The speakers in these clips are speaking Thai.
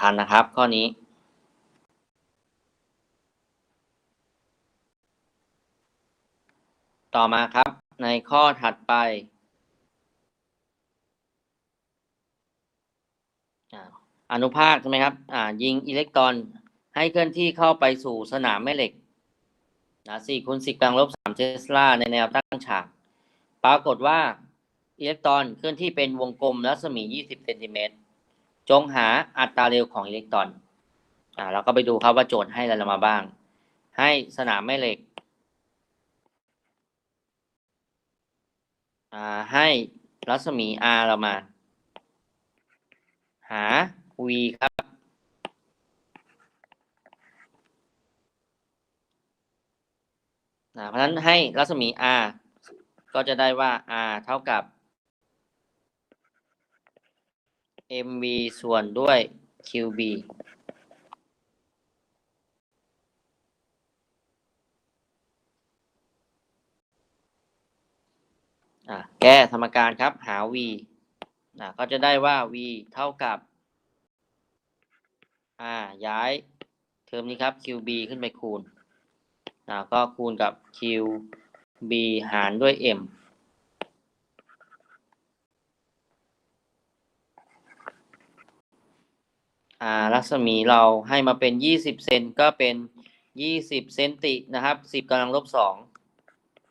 ทันนะครับ ข้อนี้ ต่อมาครับ ในข้อถัดไปอนุภาคใช่ไหมครับยิงอิเล็กตรอนให้เคลื่อนที่เข้าไปสู่สนามแม่เหล็กนะ4คูณ10กำลังลบ3เทสลาในแนวตั้งฉาก ปรากฏว่าอิเล็กตรอนเคลื่อนที่เป็นวงกลมรัศมี 20เซนติเมตร จงหาอัตราเร็วของอิเล็กตรอน อ่าเราก็ไปดูครับว่าโจทย์ให้อะไรมาบ้าง ให้สนามแม่เหล็ก อ่า ให้รัศมี r เรามา หา v ครับ นะ เพราะฉะนั้นให้รัศมี r ก็จะได้ว่า r เท่ากับ mv ส่วนด้วย qb อะแก้สมการครับหา v อะก็จะได้ว่า v เท่ากับ อ่า ย้ายเทอมนี้ครับ qb ขึ้นไปคูณอ่าก็คูณกับ qb หารด้วย m อ่ารัศมีเราให้มาเป็น20เซนก็เป็น20เซนตินะครับ10กำลังลบ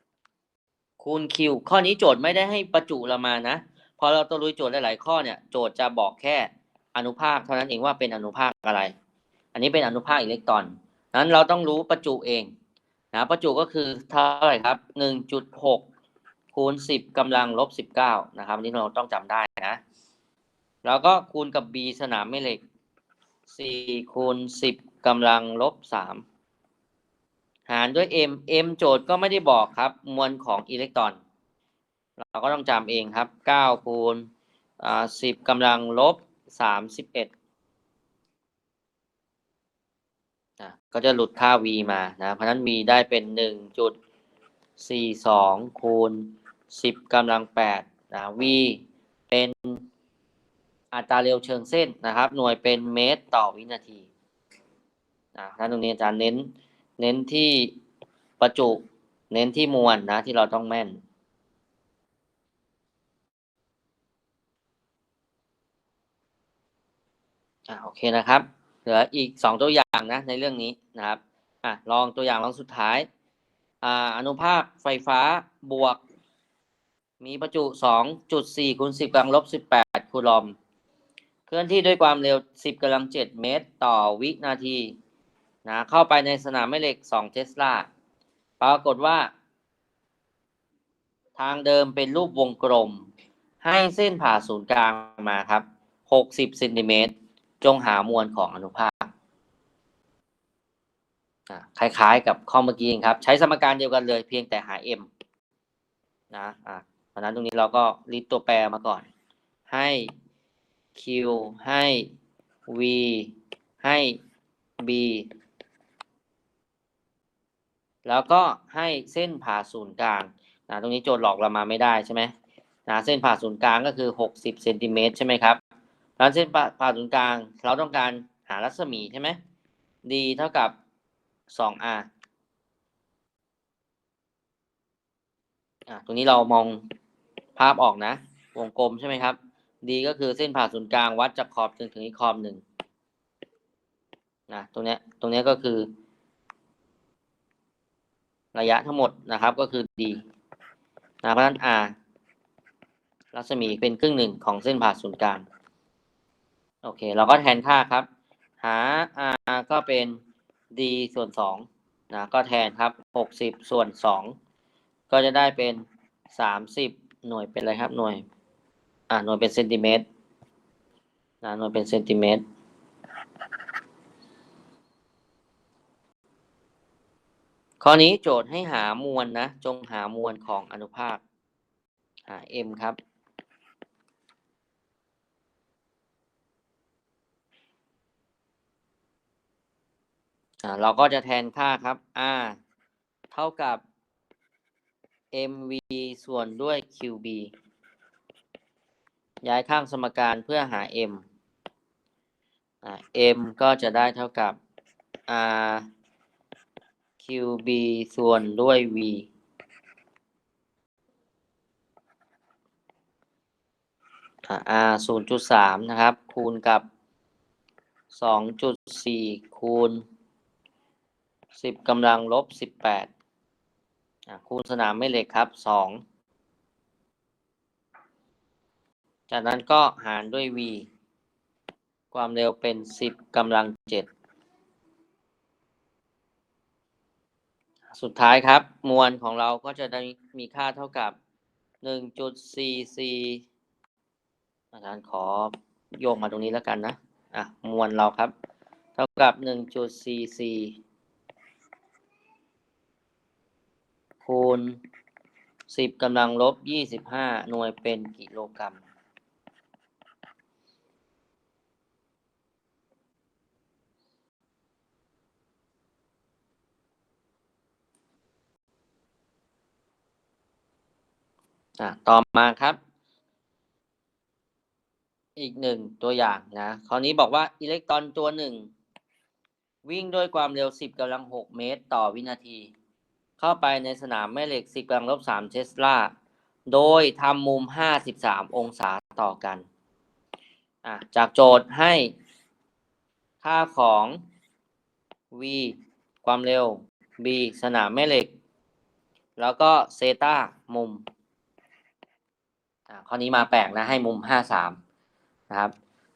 2คูณ q ข้อนี้โจทย์ไม่ได้ให้ประจุเรามานะพอเราตะลุยโจทย์หลายๆข้อเนี่ยโจทย์จะบอกแค่อนุภาคเท่านั้นเองว่าเป็นอนุภาคอะไร อันนี้เป็นอนุภาคอิเล็กตรอนนั้นเราต้องรู้ประจุเองนะประจุก็คือเท่าไหร่ครับ1.6คูณ10กำลังลบ19นะครับอันนี้เราต้องจำได้นะ แล้วก็คูณกับ b สนามแม่เหล็ก 4คูณ10กำลังลบ3หารด้วย m m โจทย์ก็ไม่ได้บอกครับ มวลของอิเล็กตรอน เราก็ต้องจำเองครับ9คูณอ่า10กำลังลบ31นะก็จะหลุดค่า v มานะเพราะนั้น v ได้เป็น1.42คูณ10กำลัง8นะ v เป็น อัตราเร็วเชิงเส้นนะครับ หน่วยเป็นเมตรต่อวินาทีนะท่านตรงนี้อาจารย์เน้นเน้นที่ประจุ เน้นที่มวลนะที่เราต้องแม่นอ่าโอเคนะครับ เหลืออีกสองตัวอย่างนะในเรื่องนี้นะครับอะลองตัวอย่างลองสุดท้ายอ่าอนุภาคไฟฟ้าบวก มีประจุสองจุดสี่คูณสิบกำลังลบสิบแปดคูลอม เคลื่อนที่ด้วยความเร็วสิบกำลังเจ็ดเมตร ต่อวินาทีนะเข้าไปในสนามแม่เหล็กสองเทสลาปรากฏว่า ทางเดิมเป็นรูปวงกลม ให้เส้นผ่าศูนย์กลางมาครับหกสิบเซนติเมตร จงหามวลของอนุภาคคล้ายๆ กับข้อเมื่อกี้ครับ ใช้สมการเดียวกันเลยเพียงแต่หา m นะอะเพราะฉะนั้นตรงนี้เราก็รีดตัวแปรมาก่อน ให้ q ให้ v ให้ b แล้วก็ให้เส้นผ่าศูนย์กลางนะตรงนี้โจทย์หลอกเรามาไม่ได้ใช่ไหมนะเส้นผ่าศูนย์กลางก็คือ 60เซนติเมตรใช่ไหมครับแล้วเส้นผ่าศูนย์กลาง เราต้องการหารัศมีใช่ไหม d เท่ากับ 2r อะตรงนี้เรามองภาพออกนะ วงกลมใช่ไหมครับ d ก็คือเส้นผ่าศูนย์กลางวัดจากขอบจนถึงอีกขอบหนึ่งนะตรงเนี้ยตรงเนี้ยก็คือ ระยะทั้งหมดนะครับก็คือ d นะเพราะฉะนั้น r รัศมีเป็นครึ่งหนึ่งของเส้นผ่าศูนย์กลางโอเค เราก็แทนค่าครับ หา r ก็เป็น d ส่วนสองนะก็แทนครับหกสิบส่วนสองก็จะได้เป็นสามสิบหน่วยเป็นอะไรครับหน่วย อ่าหน่วยเป็นเซนติเมตรนะหน่วยเป็นเซนติเมตรข้อนี้โจทย์ให้หามวลนะ จงหามวลของอนุภาคหา m ครับอ่าเราก็จะแทนค่าครับ r เท่ากับ mv ส่วนด้วย qb ย้ายข้างสมการเพื่อหา m m ก็จะได้เท่ากับ r qb ส่วนด้วย v อ่า r 0.3 นะครับ คูณกับ 2.4 คูณ 10กำลังลบ 18 คูณสนามแม่เหล็กครับ 2 จากนั้นก็หารด้วย v ความเร็วเป็นสิบกำลังเจ็ดสุดท้ายครับ มวลของเราก็จะได้มีค่าเท่ากับหนึ่งจุดสี่สี่อาจารย์ขอโยกมาตรงนี้แล้วกันนะ อะ มวลเราครับ เท่ากับหนึ่งจุดสี่สี่คูณสิบกำลังลบยี่สิบห้าหน่วยเป็นกิโลกรัม อะต่อมาครับ อีกหนึ่งตัวอย่างนะคราวนี้บอกว่าอิเล็กตรอนตัวหนึ่งวิ่งด้วยความเร็ว 10กำลัง 6 เมตรต่อวินาที เข้าไปในสนามแม่เหล็ก 10กำลังลบ 3 เทสลา โดยทำมุม 53 องศาต่อกันอะจากโจทย์ให้ค่าของ v ความเร็ว b สนามแม่เหล็ก แล้วก็เซตามุม ข้อนี้มาแปลกนะให้มุมห้าสามนะครับ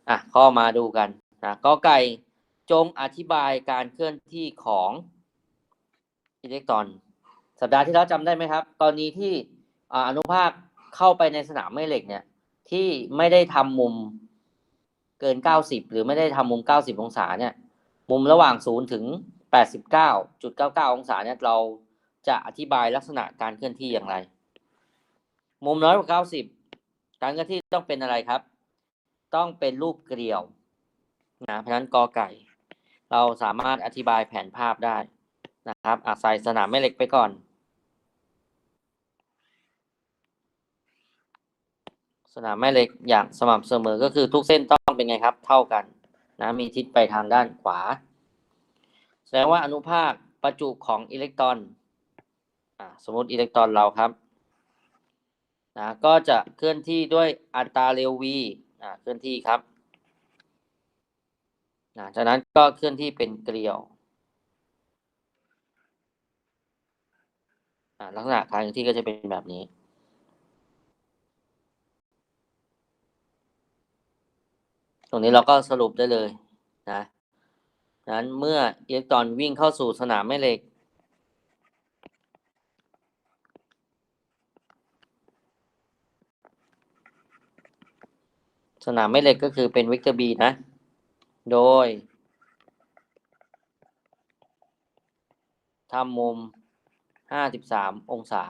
อะข้อมาดูกันนะก็ไก่จงอธิบายการเคลื่อนที่ของอิเล็กตรอน สัปดาห์ที่แล้วจำได้ไหมครับ กรณีที่อนุภาคเข้าไปในสนามแม่เหล็กเนี่ย ที่ไม่ได้ทำมุมเกิน 90 หรือไม่ได้ทำมุม 90 องศาเนี่ย มุมระหว่าง 0 ถึง 89.99 องศาเนี่ยเราจะอธิบายลักษณะการเคลื่อนที่อย่างไร มุมน้อยกว่า 90 การเคลื่อนที่ต้องเป็นอะไรครับ ต้องเป็นรูปเกลียวนะเพราะฉะนั้นกอไก่ เราสามารถอธิบายแผนภาพได้นะครับอาศัยสนามแม่เหล็กไปก่อน สนามแม่เหล็กอย่างสม่ำเสมอก็คือทุกเส้นต้องเป็นไงครับ เท่ากันนะมีทิศไปทางด้านขวา แสดงว่าอนุภาคประจุของอิเล็กตรอนอสมมติอิเล็กตรอนเราครับ นะก็จะเคลื่อนที่ด้วยอัตราเร็ว v อ่าเคลื่อนที่ครับนะจากนั้นก็เคลื่อนที่เป็นเกลียวลักษณะการเคลื่อนที่ก็จะเป็นแบบนี้ตรงนี้เราก็สรุปได้เลยนะนั้นเมื่ออิเล็กตรอนวิ่งเข้าสู่สนามแม่เหล็ก สนามแม่เหล็กก็คือเป็นเวกเตอร์บีนะ โดยทำมุม 53 องศา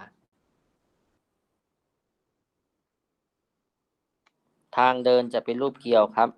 ทางเดินจะเป็นรูปเกลียวครับ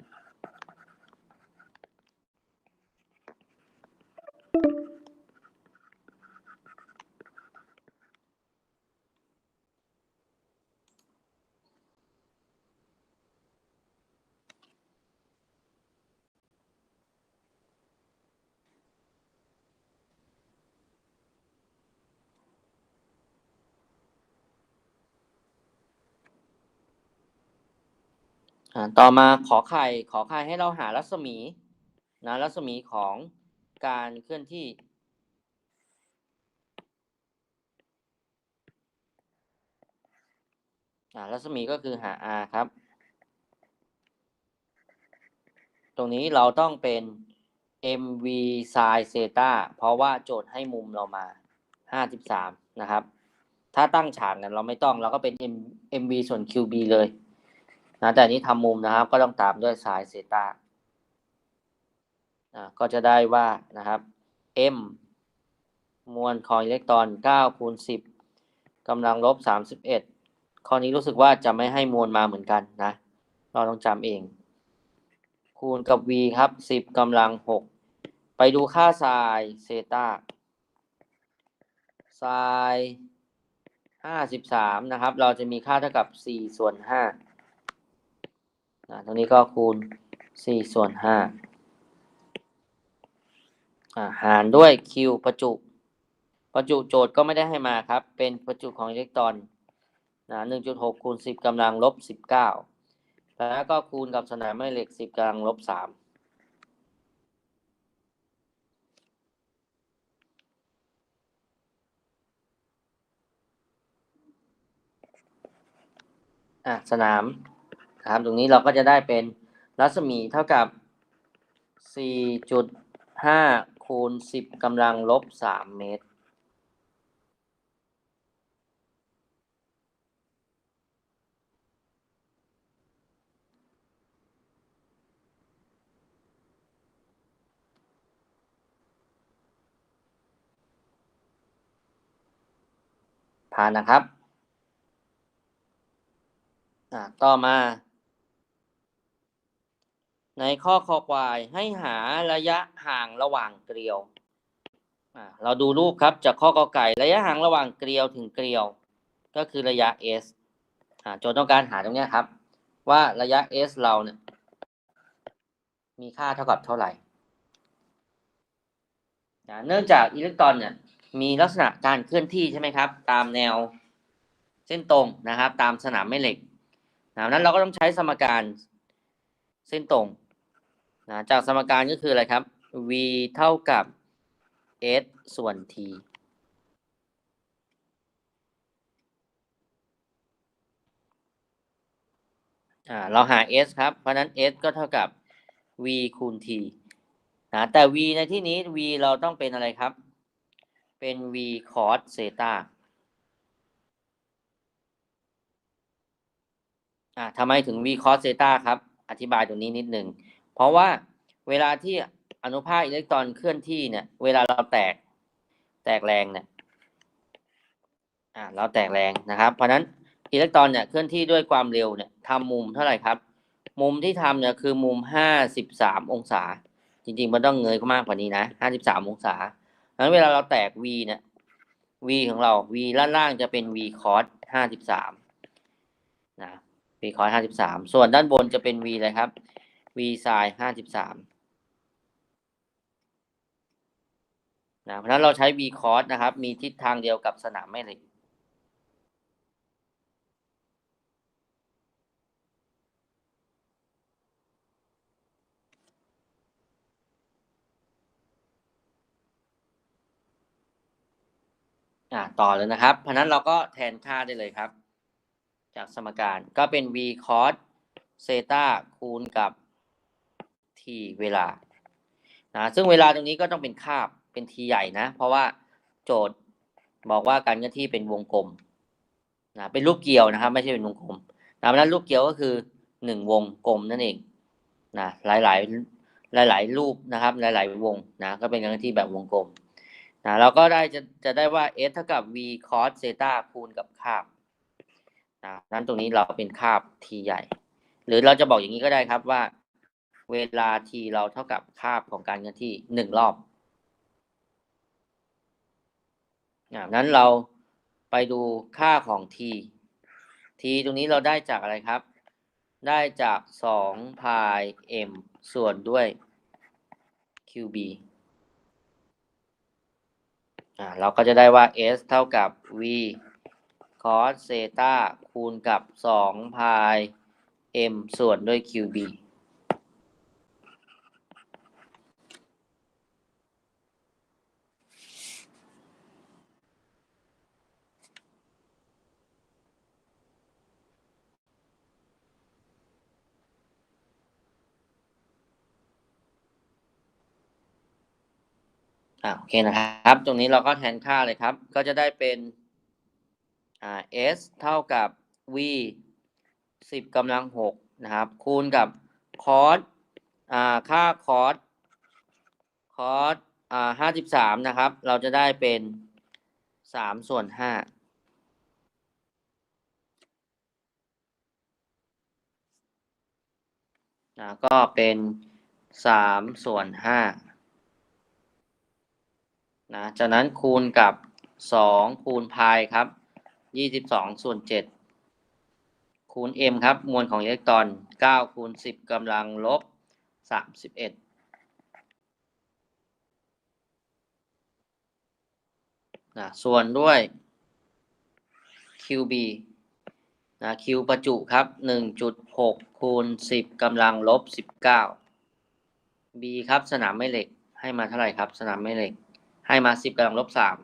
อ่าต่อมาขอไข่ขอไข่ให้เราหารัศมีนะรัศมีของการเคลื่อนที่ รัศมีก็คือหา r ครับ ตรงนี้เราต้องเป็น mv sin theta เพราะว่าโจทย์ให้มุมเรามา 53 นะครับ ถ้าตั้งฉากเนี่ยเราไม่ต้องเราก็เป็น mv ส่วน qb เลย นะแต่อันนี้ทำมุมนะครับ ก็ต้องตามด้วยสายเซตาอ่าก็จะได้ว่านะครับ m มวลของอิเล็กตรอน9คูณ10กำลังลบ31 ข้อนี้รู้สึกว่าจะไม่ให้มวลมาเหมือนกันนะ เราต้องจำเอง คูณกับ v ครับ 10กำลัง 6 ไปดูค่าไซน์เซตาไซน์53 นะครับ เราจะมีค่าเท่ากับ 4 ส่วน 5 ตรงนี้ก็คูณ 4 ส่วน5าหารด้วย q ประจุ ประจุโจทย์ก็ไม่ได้ให้มาครับ เป็นประจุของอิเล็กตรอนนะ1.6คูณ10กำลังลบ 19 แล้วก็คูณกับสนามแม่เหล็ก 10กำลังลบ 3อะสนาม ครับ ตรงนี้เราก็จะได้เป็นรัศมีเท่ากับ 4.5 คูณ 10กำลังลบ 3 เมตร ผ่านนะครับอ่าต่อมา ในข้อคอควายให้หาระยะห่างระหว่างเกลียว เราดูรูปครับจากข้อกอไก่ ระยะห่างระหว่างเกลียวถึงเกลียว ก็คือระยะ s อ่าโจทย์ต้องการหาตรงเนี้ยครับ ว่าระยะ s เราเนี่ยมีค่าเท่ากับเท่าไหร่เนื่องจากอิเล็กตรอนเนี่ยมีลักษณะการเคลื่อนที่ใช่ไหมครับ ตามแนวเส้นตรงนะครับ ตามสนามแม่เหล็กนะนั้นเราก็ต้องใช้สมการเส้นตรง นะจากสมการก็คืออะไรครับ v เท่ากับ s ส่วน t อ่าเราหา s ครับ เพราะนั้น s ก็เท่ากับ v คูณ t นะแต่ v ในที่นี้ v เราต้องเป็นอะไรครับ เป็น v cos เซตาอ่าทำไมถึง v cos เซตาครับ อธิบายตรงนี้นิดหนึ่ง เพราะว่าเวลาที่อนุภาคอิเล็กตรอนเคลื่อนที่เนี่ย เวลาเราแตกแตกแรงเนี่ยอ่าเราแตกแรงนะครับ เพราะนั้นอิเล็กตรอนเนี่ยเคลื่อนที่ด้วยความเร็วเนี่ยทำมุมเท่าไหร่ครับ มุมที่ทำเนี่ยคือมุมห้าสิบสามองศา จริงๆมันต้องเงยมากกว่านี้นะห้าสิบสามองศาดังนั้นเวลาเราแตก v เนี่ย v ของเรา v ล่างล่างจะเป็น v cos ห้าสิบสามนะ v cos ห้าสิบสามส่วนด้านบนจะเป็น v อะไรครับ v sin ห้าสิบสามนะเพราะนั้นเราใช้ v cos นะครับ มีทิศทางเดียวกับสนามแม่เหล็กอ่าต่อเลยนะครับเพราะนั้นเราก็แทนค่าได้เลยครับ จากสมการก็เป็น v cos เซตาคูณกับ t เวลานะซึ่งเวลาตรงนี้ก็ต้องเป็นคาบเป็น t ใหญ่นะ เพราะว่าโจทย์บอกว่าการเคลื่อนที่เป็นวงกลมนะเป็นรูปเกลียวนะครับ ไม่ใช่เป็นวงกลมนะเพราะนั้นรูปเกลียวก็คือหนึ่งวงกลมนั่นเองนะหลายหลายหลายหลายๆรูปนะครับ หลายหลายๆวงนะก็เป็นการเคลื่อนที่แบบวงกลมนะเราก็ได้จะจะได้ว่า s เท่ากับ v cos เซตาคูณกับคาบนะนั้นตรงนี้เราเป็นคาบ t ใหญ่ หรือเราจะบอกอย่างนี้ก็ได้ครับว่า เวลา t เราเท่ากับคาบของการเคลื่อนที่หนึ่งรอบนะนั้นเราไปดูค่าของ t t ตรงนี้เราได้จากอะไรครับ ได้จากสองพาย m ส่วนด้วย qb อ่าเราก็จะได้ว่า s เท่ากับ v cos เซตาคูณกับ2พาย m ส่วนด้วย qb อ่า่าโอเคนะครับ ตรงนี้เราก็แทนค่าเลยครับ ก็จะได้เป็นอ่า s เท่ากับ v สิบกำลังหกนะครับ คูณกับ cos อ่าค่า cos cos อ่าห้าสิบสามนะครับ เราจะได้เป็นสามส่วนห้านะก็เป็นสามส่วนห้า นะจากนั้นคูณกับสองคูณพายครับยี่สิบสองส่วนเจ็ดคูณ m ครับ มวลของอิเล็กตรอนเก้าคูณสิบกำลังลบสามสิบเอ็ดนะส่วนด้วย QB นะ Q ประจุครับหนึ่งจุดหกคูณสิบกำลังลบสิบเก้า B ครับสนามแม่เหล็กให้มาเท่าไหร่ครับ สนามแม่เหล็ก ให้มาสิบกำลังลบสาม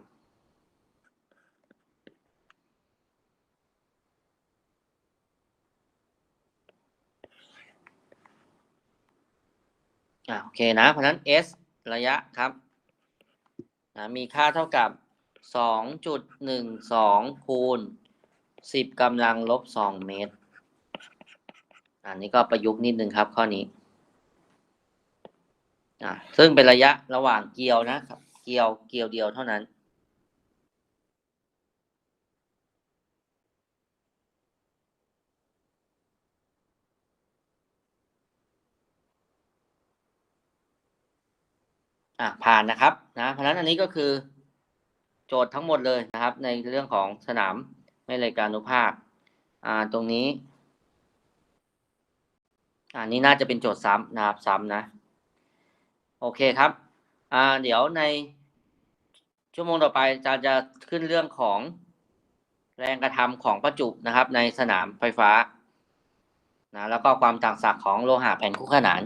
อ่าโอเคนะ เพราะนั้น S ระยะครับนะมีค่าเท่ากับสองจุดหนึ่งสองคูณสิบกำลังลบสองเมตร อันนี้ก็ประยุกต์นิดนึงครับข้อนี้อ่าซึ่งเป็นระยะระหว่างเกลียวนะครับ ลียวเกลียวเดียวเท่านั้น อะผ่านนะครับนะเพราะนั้นอันนี้ก็คือ โจทย์ทั้งหมดเลยนะครับ ในเรื่องของสนามไม่รายการอนุภาคอ่าตรงนี้อันนี้น่าจะเป็นโจทย์ซ้ำนะครับซ้ำนะ โอเคครับอ่าเดี๋ยวใน ชั่วโมงต่อไปอาจารย์จะขึ้นเรื่องของแรงกระทำของประจุนะครับ ในสนามไฟฟ้านะแล้วก็ความต่างศักย์ของโลหะแผ่นคู่ขนาน